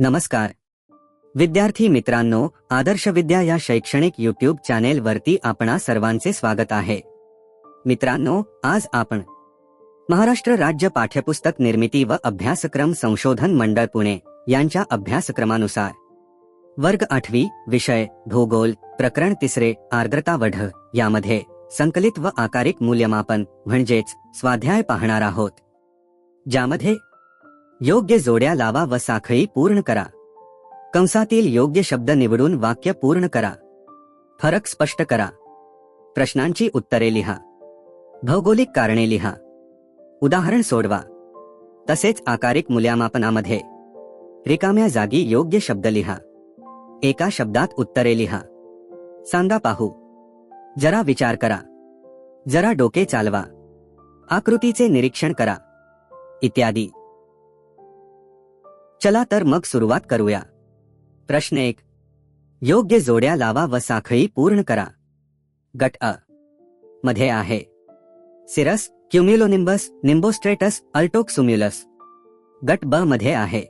नमस्कार. विद्यार्थी मित्रांनो आदर्श विद्या या शैक्षणिक युट्यूब चॅनेल वरती आपणा सर्वांचे स्वागत आहे. मित्रांनो आज आपण महाराष्ट्र राज्य पाठ्यपुस्तक निर्मिती व अभ्यासक्रम संशोधन मंडळ पुणे यांच्या अभ्यासक्रमानुसार. वर्ग आठवी विषय भूगोल प्रकरण तिसरे आर्द्रता वढ यामध्ये संकलित व आकारिक मूल्यमापन म्हणजेच स्वाध्याय पाहणार आहोत. ज्यामध्ये योग्य जोड्या लावा व साखळी पूर्ण करा. कंसातील योग्य शब्द निवडून वाक्य पूर्ण करा. फरक स्पष्ट करा. प्रश्नांची उत्तरे लिहा. भौगोलिक कारणे लिहा. उदाहरण सोडवा. तसेच आकारिक मूल्यमापनामध्ये. रिकाम्या जागी योग्य शब्द लिहा. एका शब्दात उत्तरे लिहा. सांगा पाहू. जरा विचार करा. जरा डोके चालवा. आकृतीचे निरीक्षण करा. इत्यादी. चला तर मग सुरुवात करूया. प्रश्न एक. योग्य जोड्या लावा व साखळी पूर्ण करा. गट अ. मध्ये आहे. Cirrus cumulonimbus nimbostratus altocumulus. गट ब मध्ये आहे.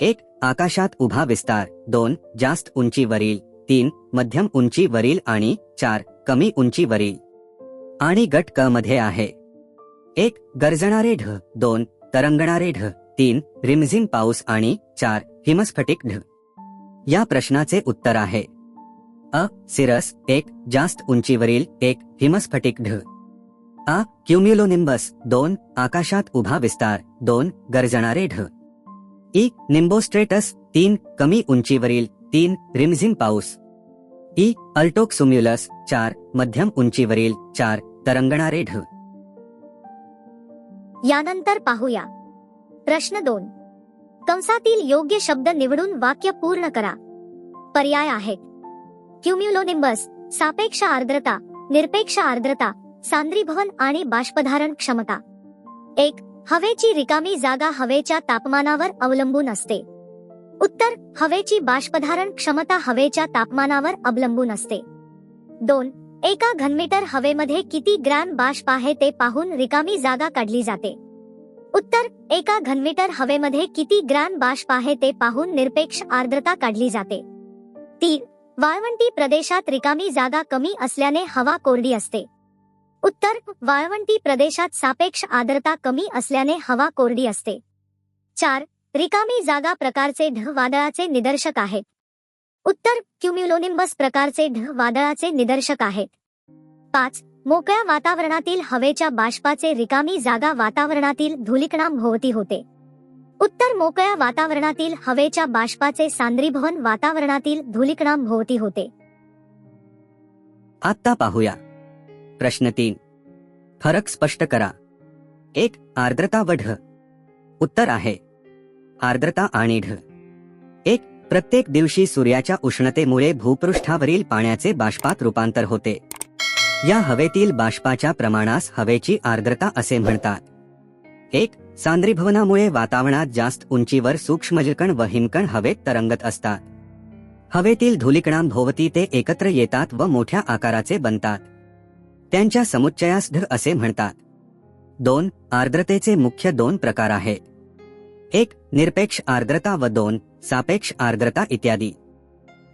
एक आकाशात उभा विस्तार. दोन जास्त उंचीवरील तीन मध्यम उंचीवरील आणि चार कमी उंचीवरील आणि गट क मध्ये आहे. एक गरजणारे ढ. दोन तरंगणारे ढ. तीन रिमझिम पाऊस आणि चार हिमस्फटिक ढ या प्रश्नाचे उत्तर आहे. अ सिरस एक जास्त उंचीवरील एक हिमस्फटिक ढ आ क्युम्युलोनिंबस दोन आकाशात उभा विस्तार दोन गरजणारे ढ ई निंबोस्ट्रेटस तीन कमी उंचीवरील तीन रिमझिम पाऊस. ई अल्टोक्सुम्युलस चार मध्यम उंचीवरील चार तरंगणारे ढ यानंतर पाहूया. प्रश्न दोन. कंसातील योग्य शब्द निवडून वाक्य पूर्ण करा. पर्याय आहेत. क्युम्युलोनिंबस सापेक्ष आर्द्रता निरपेक्ष आर्द्रता सांद्रीभवन आणि बाष्पधारण क्षमता. एक हवेची रिकामी जागा हवेच्या तापमानावर अवलंबून असते. उत्तर हवेची बाष्पधारण क्षमता हवेच्या तापमानावर अवलंबून असते. दोन एका घनमीटर हवेमध्ये किती ग्रॅम बाष्प आहे ते पाहून रिकामी जागा काढली जाते. उत्तर एका घनमीटर हवेमध्ये किती ग्रॅम बाष्प आहे ते पाहून निरपेक्ष आर्द्रता काढली जाते. तीन वाळवंटी प्रदेशात रिकामी जागा कमी असल्याने हवा कोरडी असते. उत्तर वाळवंटी प्रदेशात सापेक्ष आर्द्रता कमी असल्याने हवा कोरडी असते. चार रिकामी जागा प्रकारचे ढ वादळाचे निदर्शक आहेत. उत्तर क्युम्युलोनिंबस प्रकारचे ढ वादळाचे निदर्शक आहेत. पाच मोकळ्या वातावरणातील हवेच्या बाष्पाचे रिकामी जागा वातावरणातील धुलिकणांभोवती होते. उत्तर मोकळ्या वातावरणातील हवेच्या बाष्पाचे सांद्रीभवन वातावरणातील धुलिकणांभोवती होते. आत्ता पाहूया. प्रश्न तीन. फरक स्पष्ट करा. एक आर्द्रता व ढ उत्तर आहे. आर्द्रता आणि ढ. एक प्रत्येक दिवशी सूर्याच्या उष्णतेमुळे भूपृष्ठावरील पाण्याचे बाष्पात रूपांतर होते. या हवेतील बाष्पाच्या प्रमाणास हवेची आर्द्रता असे म्हणतात. एक सांद्रीभवनामुळे वातावरणात जास्त उंचीवर सूक्ष्मजकण व हिमकण हवेत तरंगत असतात. हवेतील धुलिकणांभोवती ते एकत्र येतात व मोठ्या आकाराचे बनतात. त्यांच्या समुच्चयास ढ असे म्हणतात. दोन आर्द्रतेचे मुख्य दोन प्रकार आहेत. एक निरपेक्ष आर्द्रता व दोन सापेक्ष आर्द्रता इत्यादी.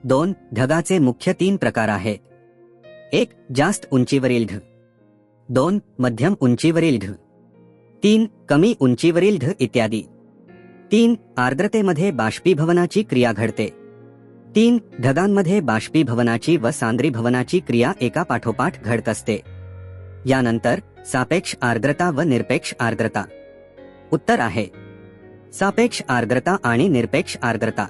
दोन ढगाचे मुख्य तीन प्रकार आहेत. एक जास्त उंचीवरील ढ दोन मध्यम उंचीवरील ढ तीन कमी उंचीवरील ढ इत्यादी. तीन आर्द्रतेमध्ये बाष्पीभवनाची क्रिया घडते. तीन ढगांमध्ये बाष्पीभवनाची व सांद्रीभवनाची क्रिया एका पाठोपाठ घडत असते. यानंतर सापेक्ष आर्द्रता व निरपेक्ष आर्द्रता. उत्तर आहे. सापेक्ष आर्द्रता आणि निरपेक्ष आर्द्रता.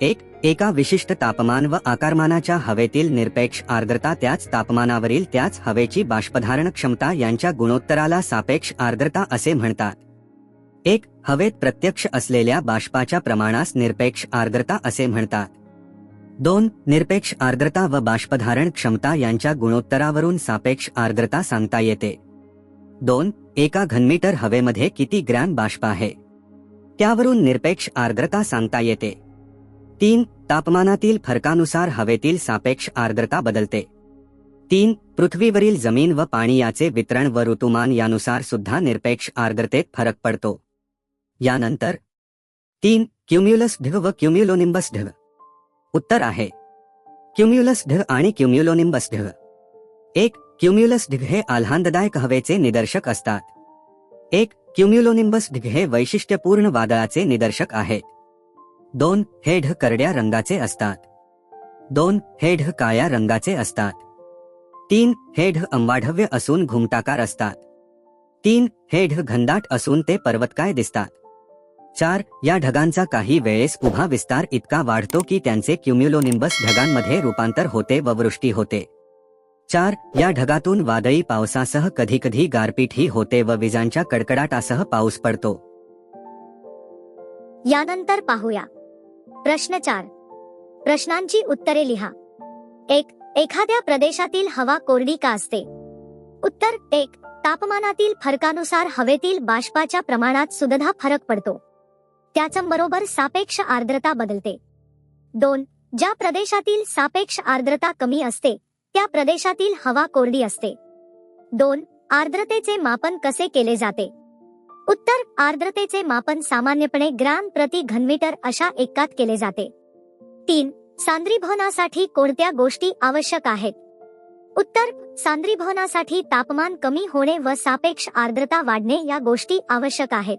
एक एका विशिष्ट तापमान व आकारमानाच्या हवेतील निरपेक्ष आर्द्रता त्याच तापमानावरील त्याच हवेची बाष्पधारण क्षमता यांच्या गुणोत्तराला सापेक्ष आर्द्रता असे म्हणतात. एक हवेत प्रत्यक्ष असलेल्या बाष्पाच्या प्रमाणास निरपेक्ष आर्द्रता असे म्हणतात. दोन निरपेक्ष आर्द्रता व बाष्पधारण क्षमता यांच्या गुणोत्तरावरून सापेक्ष आर्द्रता सांगता येते. दोन एका घनमीटर हवेमध्ये किती ग्रॅम बाष्प आहे? त्यावरून निरपेक्ष आर्द्रता सांगता येते. तीन तापमानातील फरकानुसार हवेतील सापेक्ष आर्द्रता बदलते. तीन पृथ्वीवरील जमीन व पाणी याचे वितरण व ऋतुमान यानुसार सुद्धा निरपेक्ष आर्द्रतेत फरक पडतो. यानंतर तीन क्युम्युलस ढग व क्युम्युलोनिंबस ढग. उत्तर आहे. क्युम्युलस ढग आणि क्युम्युलोनिंबस ढग. एक क्युम्युलस ढग हे आल्हाददायक हवेचे निदर्शक असतात. एक क्युम्युलोनिंबस ढग हे वैशिष्ट्यपूर्ण वादळाचे निदर्शक आहेत. दोन हेढ करड्या रंगाचे असतात. दोन हेढ काळ्या रंगाचे असतात. तीन हेढ अंबाढव्य असून घुमटाकार असतात. तीन हेढ घनदाट असून ते पर्वतकाय दिसतात. चार या ढगांचा काही वेळेस उभा विस्तार इतका वाढतो की त्यांचे क्युम्युलोनिंबस ढगांमध्ये रूपांतर होते व वृष्टी होते. चार या ढगातून वादळी पावसासह कधीकधी गारपीटही होते व विजांच्या कडकडाटासह पाऊस पडतो. यानंतर पाहूया. प्रश्न चार. प्रश्नांची उत्तरे लिहा. एक एखाद्या प्रदेशातील हवा कोरडी का असते? उत्तर एक तापमानातील फरकानुसार हवेतील बाष्पाच्या प्रमाणात सुद्धा फरक पडतो. त्याचं बरोबर सापेक्ष आर्द्रता बदलते. दोन ज्या प्रदेशातील सापेक्ष आर्द्रता कमी असते त्या प्रदेशातील हवा कोरडी असते. दोन आर्द्रतेचे मापन कसे केले जाते? उत्तर आर्द्रतेचे मापन सामान्यपणे ग्रॅम प्रति घनमीटर अशा एकात केले जाते. तीन सांद्रीभवनासाठी कोणत्या गोष्टी आवश्यक आहेत? उत्तर सांद्रीभवनासाठी तापमान कमी होणे व सापेक्ष आर्द्रता वाढणे या गोष्टी आवश्यक आहेत.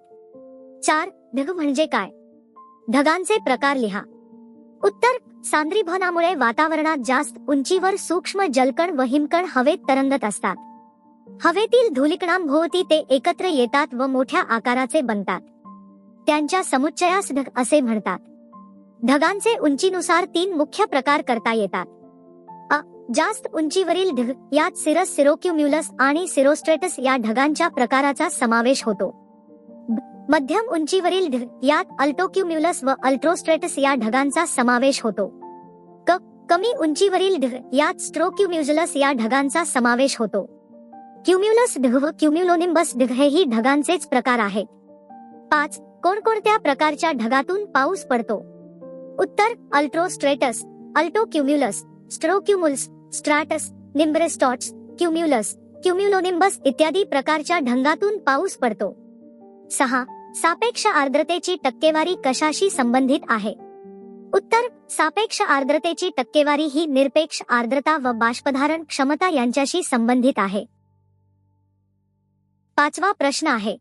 चार ढग म्हणजे काय? ढगांचे प्रकार लिहा. उत्तर सांद्रीभवनामुळे वातावरणात जास्त उंचीवर सूक्ष्म जलकण व हिमकण हवेत तरंगत असतात. हवेतील धुलिकणांभोवती ते एकत्र येतात व मोठ्या आकाराचे बनतात. त्यांच्या समुच्चयास ढग असे म्हणतात. ढगांचे उंचीनुसार तीन मुख्य प्रकार करता येतात. अ जास्त उंचीवरील ढग यात सिरस सिरोक्युम्युलस आणि सिरोस्ट्रेटस या ढगांच्या प्रकाराचा समावेश होतो. मध्यम उंचीवरील ढग यात अल्टोक्युम्युलस व अल्ट्रोस्ट्रेटस या ढगांचा समावेश होतो. क कमी उंचीवरील ढग यात स्ट्रोक्युम्युजलस या ढगांचा समावेश होतो. क्युम्युलस ढग व क्युम्युलोनिंबस ढग हेही ढगांचेच प्रकार आहेत. पाच कोणकोणत्या प्रकारच्या ढगातून पाऊस पडतो? उत्तर अल्ट्रोस्ट्रेटस अल्टोक्युम्युलस स्ट्रोक्युमुल्स स्ट्रॅटस निम्ब्रेस्टॉट्स क्युम्युलस क्युम्युलोनिंबस इत्यादी प्रकारच्या ढंगातून पाऊस पडतो. सहा सापेक्ष आर्द्रतेची टक्केवारी कशाशी संबंधित आहे? उत्तर सापेक्ष आर्द्रतेची टक्केवारी ही निरपेक्ष आर्द्रता व बाष्पधारण क्षमता यांच्याशी संबंधित आहे. पाचवा प्रश्न आहे.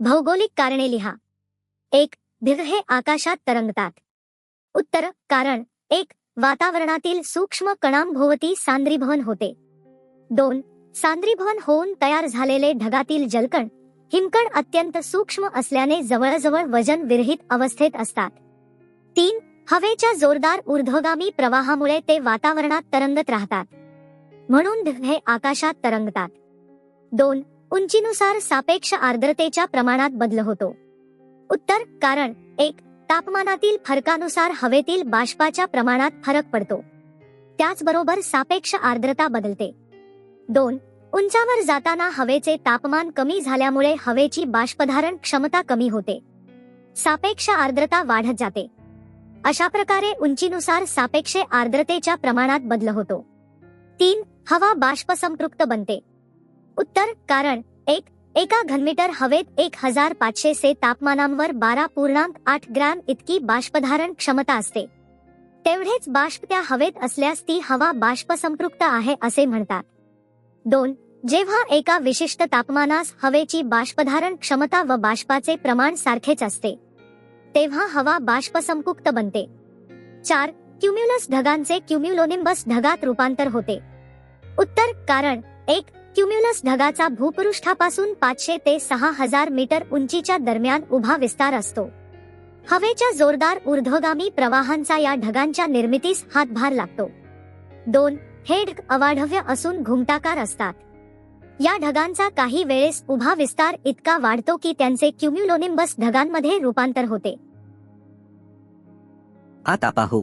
भौगोलिक कारणे लिहा. एक ढग हे आकाशात तरंगतात. उत्तर कारण. एक वातावरणातील सूक्ष्म कणांभोवती सांद्रीभवन होते. दोन सांद्रीभवन होऊन तयार झालेले ढगातील जलकण हिमकण अत्यंत सूक्ष्म असल्याने जवळजवळ वजन विरहित अवस्थेत असतात. तीन हवेच्या जोरदार ऊर्ध्वगामी प्रवाहामुळे ते वातावरणात तरंगत राहतात. म्हणून ढग हे आकाशात तरंगतात. दोन उंचीनुसार सापेक्ष आर्द्रतेच्या प्रमाणात बदल होतो. उत्तर कारण एक तापमानातील फरकानुसार हवेतील बाष्पाच्या प्रमाणात फरक पडतो. त्याचबरोबर सापेक्ष आर्द्रता बदलते. दोन उंचावर जाताना हवेचे तापमान कमी झाल्यामुळे हवेची बाष्पधारण क्षमता कमी होते. सापेक्ष आर्द्रता वाढत जाते. अशा प्रकारे उंचीनुसार सापेक्ष आर्द्रतेच्या प्रमाणात बदल होतो. तीन हवा बाष्पसंपृक्त बनते. उत्तर कारण एक एका घनमीटर हवेत एक हजार पाचशे से तापमानांवर बारा पूर्णांक आठ ग्रॅम इतकी बाष्पधारण क्षमता असते. तेवढेच बाष्प त्या हवेत असल्यास ती हवा बाष्पसंपृक्त आहे असे म्हणतात. दोन जेव्हा एका विशिष्ट तापमानास हवेची बाष्पधारण क्षमता व बाष्पाचे प्रमाण सारखेच असते तेव्हा हवा बाष्पसंपृक्त बनते. चार क्युम्युलस ढगांचे क्युम्युलोनिंबस ढगात रूपांतर होते. उत्तर कारण एक क्युम्युलस ढगाचा भूपृष्ठापासून पाचशे ते सहा हजार मीटर उंचीच्या दरम्यान उभा विस्तार असतो. हवेच्या जोरदार ऊर्ध्वगामी प्रवाहांचा या ढगांच्या निर्मितीस हातभार लागतो. दोन हे ढग अवाढव्य असून घुमटाकार असतात. या ढगांचा काही वेळेस उभा विस्तार इतका वाढतो की त्यांचे क्युम्युलोनिम्बस ढगांमध्ये रूपांतर होते. आता पाहू.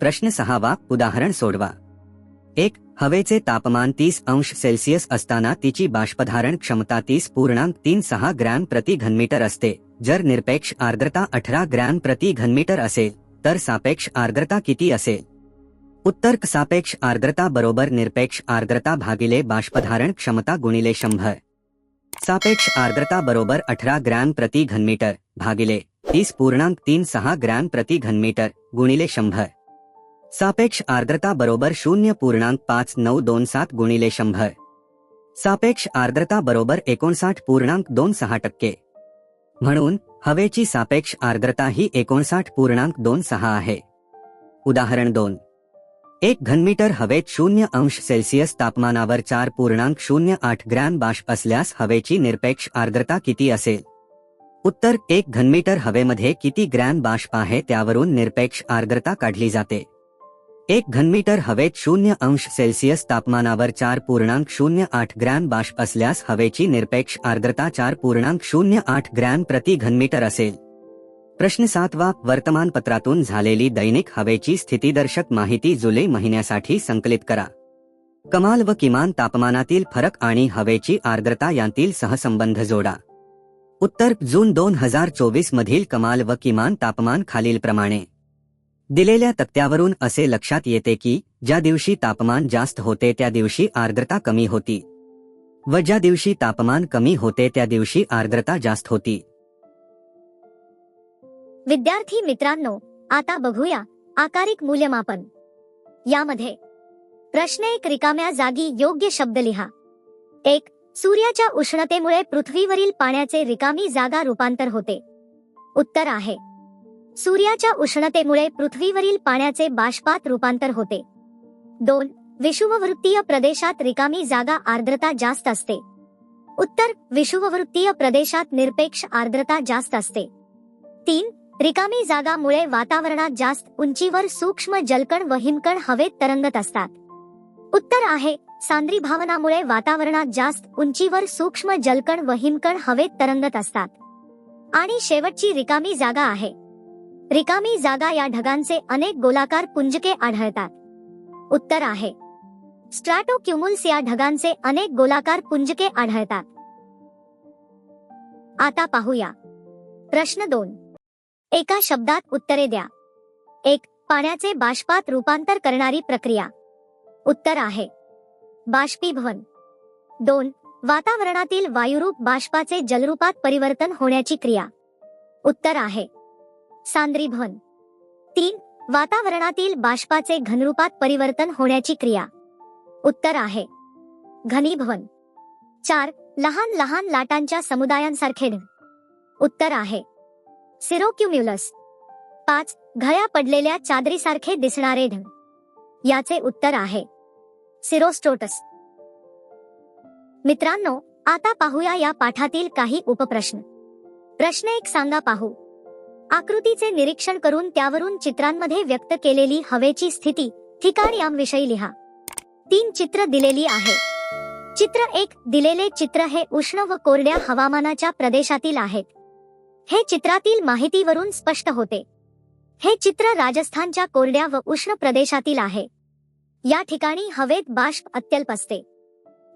प्रश्न सहावा उदाहरण सोडवा. एक हवेचे तापमान तीस अंश सेल्सिअस असताना तिची बाष्पधारण क्षमता तीस पूर्णांक तीन सहा ग्रॅम प्रति घनमीटर असते. जर निरपेक्ष आर्द्रता अठरा ग्रॅम प्रति घनमीटर असेल तर सापेक्ष आर्द्रता किती असेल? उत्तर सापेक्ष आर्द्रता बरोबर निरपेक्ष आर्द्रता भागिले बाष्पधारण क्षमता गुणिले शंभर. सापेक्ष आर्द्रता बरोबर अठरा ग्रॅम प्रति घनमीटर भागिले तीस पूर्णांक तीन सहा ग्रॅम प्रति घनमीटर गुणिले शंभर. सापेक्ष आर्द्रता बरोबर शून्य पूर्णांक पाच नऊ दोन सात गुणिले शंभर. सापेक्ष आर्द्रता बरोबर एकोणसाठ पूर्णांक दोन सहा टक्के. म्हणून हवेची सापेक्ष आर्द्रता ही एकोणसाठ पूर्णांक दोन सहा आहे. उदाहरण दोन. एक घनमीटर हवेत शून्य अंश सेल्सिअस तापमानावर चार पूर्णांक शून्य आठ ग्रॅम बाष्प असल्यास हवेची निरपेक्ष आर्द्रता किती असेल? उत्तर एक घनमीटर हवेमध्ये किती ग्रॅम बाष्प आहे त्यावरून निरपेक्ष आर्द्रता काढली जाते. एक घनमीटर हवेत शून्य अंश सेल्सिअस तापमानावर चार पूर्णांक शून्य आठ ग्रॅम बाष्प असल्यास हवेची निरपेक्ष आर्द्रता चार पूर्णांक शून्य आठ ग्रॅम प्रति घनमीटर असेल. प्रश्न सातवा वर्तमानपत्रातून झालेली दैनिक हवेची स्थितीदर्शक माहिती जुलै महिन्यासाठी संकलित करा. कमाल व किमान तापमानातील फरक आणि हवेची आर्द्रता यांतील सहसंबंध जोडा. उत्तर जून दोन हजार चोवीस मधील कमाल व किमान तापमान खालीलप्रमाणे. दिलेल्या तक्त्यावरून असे लक्षात येते की ज्या दिवशी तापमान जास्त होते त्या दिवशी आर्द्रता कमी होती. व ज्या दिवशी तापमान कमी होते त्या दिवशी आर्द्रता जास्त होती. विद्यार्थी मित्रांनो आता बघूया आकारिक मूल्यमापन. यामध्ये प्रश्न एक रिकाम्या जागी योग्य शब्द लिहा. एक सूर्याच्या उष्णतेमुळे पृथ्वीवरील पाण्याचे रिकामी जागा रूपांतर होते. उत्तर आहे सूर्याच्या उष्णतेमुळे पृथ्वीवरील पाण्याचे बाष्पात रूपांतर होते. दोन विषुववृत्तीय प्रदेशात रिकामी जागा आर्द्रता जास्त असते. उत्तर विषुववृत्तीय प्रदेशात निरपेक्ष आर्द्रता जास्त असते. तीन रिकामी जागामुळे वातावरणात जास्त उंचीवर सूक्ष्म जलकण व हिमकण हवेत तरंगत असतात. उत्तर आहे सांद्री भावनामुळे वातावरणात जास्त उंचीवर सूक्ष्म जलकण व हिमकण हवेत तरंगत असतात. आणि शेवटची रिकामी जागा आहे. रिकामी जागा या ढगांचे अनेक गोलाकार पुंजके आढळतात. उत्तर आहे. स्ट्रॅटोक्युमुल्स या ढगांचे अनेक गोलाकार पुंजके आढळतात. आता पाहूया. प्रश्न दोन. एका शब्दात उत्तरे द्या. एक पाण्याचे बाष्पात रूपांतर करणारी प्रक्रिया. उत्तर आहे. बाष्पीभवन. दोन वातावरणातील वायुरूप बाष्पाचे जलरूपात परिवर्तन होण्याची क्रिया. उत्तर आहे. सांद्री भवन तीन वातावरणातील बाष्पाचे घनरूपात परिवर्तन होण्याची क्रिया. उत्तर आहे. घनीभवन. चार लहान लहान लाटांच्या समुदायांसारखे उत्तर आहे. सिरोक्युम्युलस. पाच घळ्या पडलेल्या चादरीसारखे दिसणारे ढग. याचे उत्तर आहे. सिरोस्टोटस मित्रांनो आता पाहूया या पाठातील काही उपप्रश्न. प्रश्न एक सांगा पाहू. आकृतीचे निरीक्षण करून त्यावरून चित्रांमध्ये व्यक्त केलेली हवेची स्थिती ठिकाण यांविषयी लिहा. तीन चित्र दिलेली आहे. चित्र एक दिलेले चित्र हे उष्ण व कोरड्या हवामानाच्या प्रदेशातील आहेत. हे चित्रातील माहितीवरून स्पष्ट होते. हे चित्र राजस्थानच्या कोरड्या व उष्ण प्रदेशातील आहे. या ठिकाणी हवेत बाष्प अत्यल्प असते.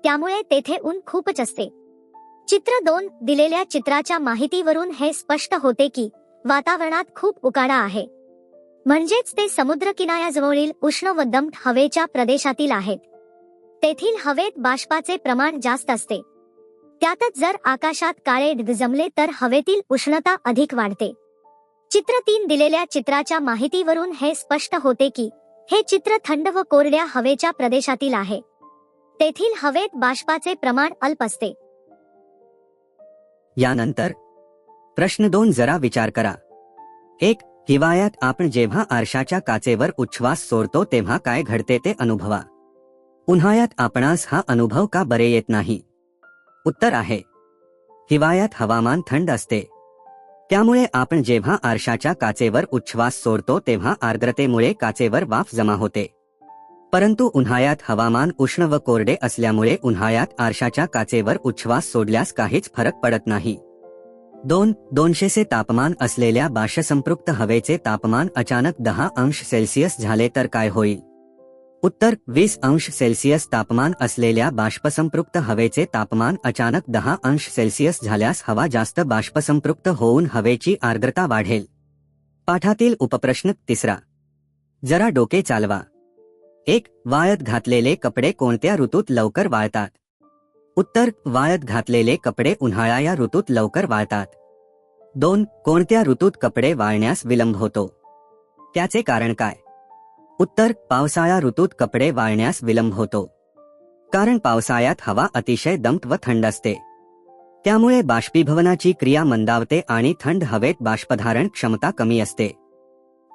त्यामुळे तेथे ऊन खूपच असते. चित्र दोन दिलेल्या चित्राच्या माहितीवरून हे स्पष्ट होते की वातावरणात खूप उकाडा आहे. म्हणजेच ते समुद्र किनाऱ्याजवळील उष्ण व दमट हवेच्या प्रदेशातील आहेत. तेथील हवेत बाष्पाचे प्रमाण जास्त असते. त्यातच जर आकाशात काळे ढग जमले तर हवेतील उष्णता अधिक वाढते. चित्र तीन दिलेल्या चित्राच्या माहितीवरून हे स्पष्ट होते की हे चित्र थंड व कोरड्या हवेच्या प्रदेशातील आहे. तेथील हवेत बाष्पाचे प्रमाण अल्प असते. यानंतर प्रश्न दोन जरा विचार करा. एक हिवाळ्यात आपण जेव्हा आरशाच्या काचेवर उच्छ्वास सोडतो तेव्हा काय घडते ते अनुभवा. उन्हाळ्यात आपणास हा अनुभव का बरे येत नाही? उत्तर आहे. हिवाळ्यात हवामान थंड असते. त्यामुळे आपण जेव्हा आरशाच्या काचेवर उच्छ्वास सोडतो तेव्हा आर्द्रतेमुळे काचेवर वाफ जमा होते. परंतु उन्हाळ्यात हवामान उष्ण व कोरडे असल्यामुळे उन्हाळ्यात आरशाच्या काचेवर उच्छ्वास सोडल्यास काहीच फरक पडत नाही. दोन दोनशेचे तापमान असलेल्या बाष्यसंपृक्त हवेचे तापमान अचानक दहा अंश सेल्सिअस झाले तर काय होईल? उत्तर वीस अंश सेल्सिअस तापमान असलेल्या बाष्पसंपृक्त हवेचे तापमान अचानक दहा अंश सेल्सिअस झाल्यास हवा जास्त बाष्पसंपृक्त होऊन हवेची आर्द्रता वाढेल. पाठातील उपप्रश्न तिसरा. जरा डोके चालवा. एक वाळत घातलेले कपडे कोणत्या ऋतूत लवकर वाळतात? उत्तर वाळत घातलेले कपडे उन्हाळा या ऋतूत लवकर वाळतात. दोन कोणत्या ऋतूत कपडे वाळण्यास विलंब होतो? त्याचे कारण काय? उत्तर पावसाळा ऋतूत कपडे वाळण्यास विलंब होतो. कारण पावसाळ्यात हवा अतिशय दमट व थंड असते. त्यामुळे बाष्पीभवनाची क्रिया मंदावते आणि थंड हवेत बाष्पधारण क्षमता कमी असते.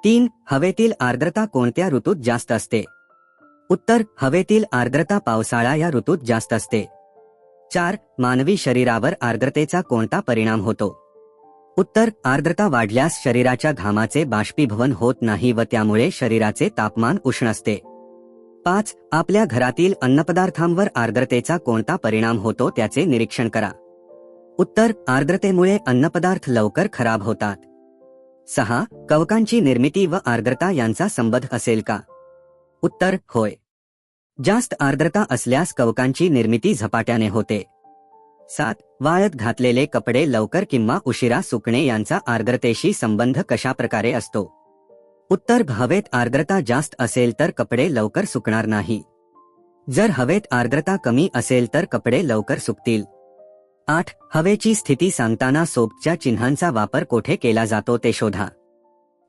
तीन हवेतील आर्द्रता कोणत्या ऋतूत जास्त असते? उत्तर हवेतील आर्द्रता पावसाळा या ऋतूत जास्त असते. चार मानवी शरीरावर आर्द्रतेचा कोणता परिणाम होतो? उत्तर आर्द्रता वाढल्यास शरीराच्या घामाचे बाष्पीभवन होत नाही व त्यामुळे शरीराचे तापमान उष्ण असते. पाच आपल्या घरातील अन्नपदार्थांवर आर्द्रतेचा कोणता परिणाम होतो त्याचे निरीक्षण करा. उत्तर आर्द्रतेमुळे अन्नपदार्थ लवकर खराब होतात. सहा कवकांची निर्मिती व आर्द्रता यांचा संबंध असेल का? उत्तर होय. जास्त आर्द्रता असल्यास कवकांची निर्मिती झपाट्याने होते. सात वाळत घातलेले कपडे लवकर किंवा उशिरा सुकणे यांचा आर्द्रतेशी संबंध कशा प्रकारे असतो? उत्तर हवेत आर्द्रता जास्त असेल तर कपडे लवकर सुकणार नाही. जर हवेत आर्द्रता कमी असेल तर कपडे लवकर सुकतील. आठ हवेची स्थिती सांगताना सोपच्या चिन्हांचा वापर कोठे केला जातो ते शोधा.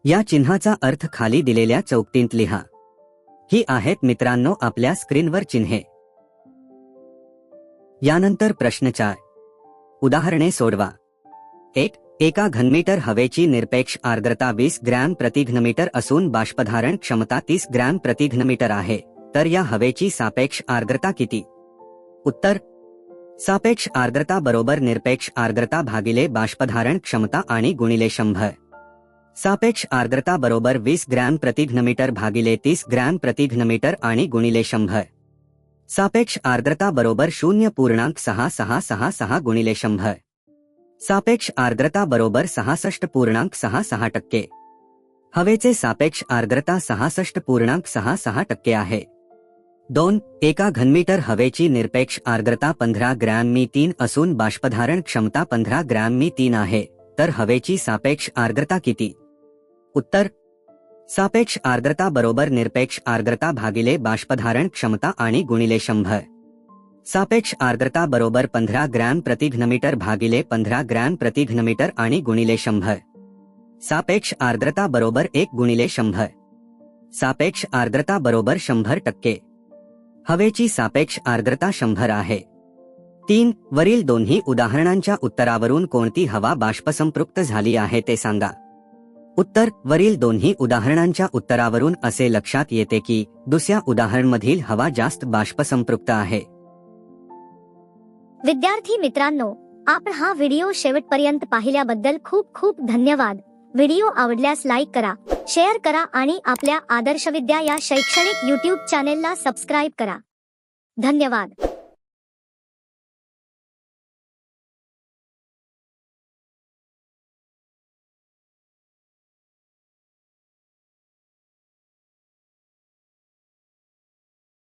या चिन्हाचा अर्थ खाली दिलेल्या चौकटींत लिहा. ही आहेत मित्रांनो आपल्या स्क्रीनवर चिन्हे. यानंतर प्रश्न चार. उदाहरणे सोडवा. एक एका घनमीटर हवेची निरपेक्ष आर्द्रता वीस ग्रॅम प्रतिघनमीटर असून बाष्पधारण क्षमता तीस ग्रॅम प्रतिघनमीटर आहे तर या हवेची सापेक्ष आर्द्रता किती? उत्तर सापेक्ष आर्द्रता बरोबर निरपेक्ष आर्द्रता भागिले बाष्पधारण क्षमता आणि गुणिले शंभर. सापेक्ष आर्द्रता बरोबर वीस ग्रॅम प्रतिघनमीटर भागिले तीस ग्रॅम प्रतिघनमीटर आणि गुणिले शंभर. सापेक्ष आर्द्रता बरोबर शून्य पूर्णांक सहा सहा सहा सहा गुणिले शंभर. सापेक्ष आर्द्रता बरोबर सहासष्ट पूर्णांक सहा सहा टक्के. हवेचे सापेक्ष आर्द्रता सहासष्ट पूर्णांक सहा सहा टक्के आहे. दोन एका घनमीटर हवेची निरपेक्ष आर्द्रता पंधरा ग्रॅम मी तीन असून बाष्पधारण क्षमता पंधरा ग्रॅम मी तीन आहे तर हवेची सापेक्ष आर्द्रता किती? उत्तर. सापेक्ष आर्द्रता बरोबर निरपेक्ष आर्द्रता भागिले बाष्पधारण क्षमता आणि गुणिले शंभर. सापेक्ष आर्द्रता बरोबर पंधरा ग्रॅम प्रति घनमीटर भागिले पंधरा ग्रॅम प्रति घनमीटर आणि गुणिले शंभर. सापेक्ष आर्द्रता बरोबर एक गुणिले शंभर. सापेक्ष आर्द्रता बरोबर शंभर टक्के. हवेची सापेक्ष आर्द्रता शंभर आहे. तीन वरील दोन्ही उदाहरणांच्या उत्तरावरून कोणती हवा बाष्पसंपृक्त झाली आहे ते सांगा. उत्तर वरील दोन्ही उदाहरणांच्या उत्तरावरून असे लक्षात येते की दुसऱ्या उदाहरणमधील हवा जास्त बाष्पसंपृक्त आहे. विद्यार्थी मित्रांनो आपण हा व्हिडिओ शेवटपर्यंत पाहिल्याबद्दल खूप खूप धन्यवाद. व्हिडिओ आवडल्यास लाईक करा शेअर करा आणि आपल्या आदर्श विद्या या शैक्षणिक युट्यूब चॅनेलला सबस्क्राईब करा. धन्यवाद.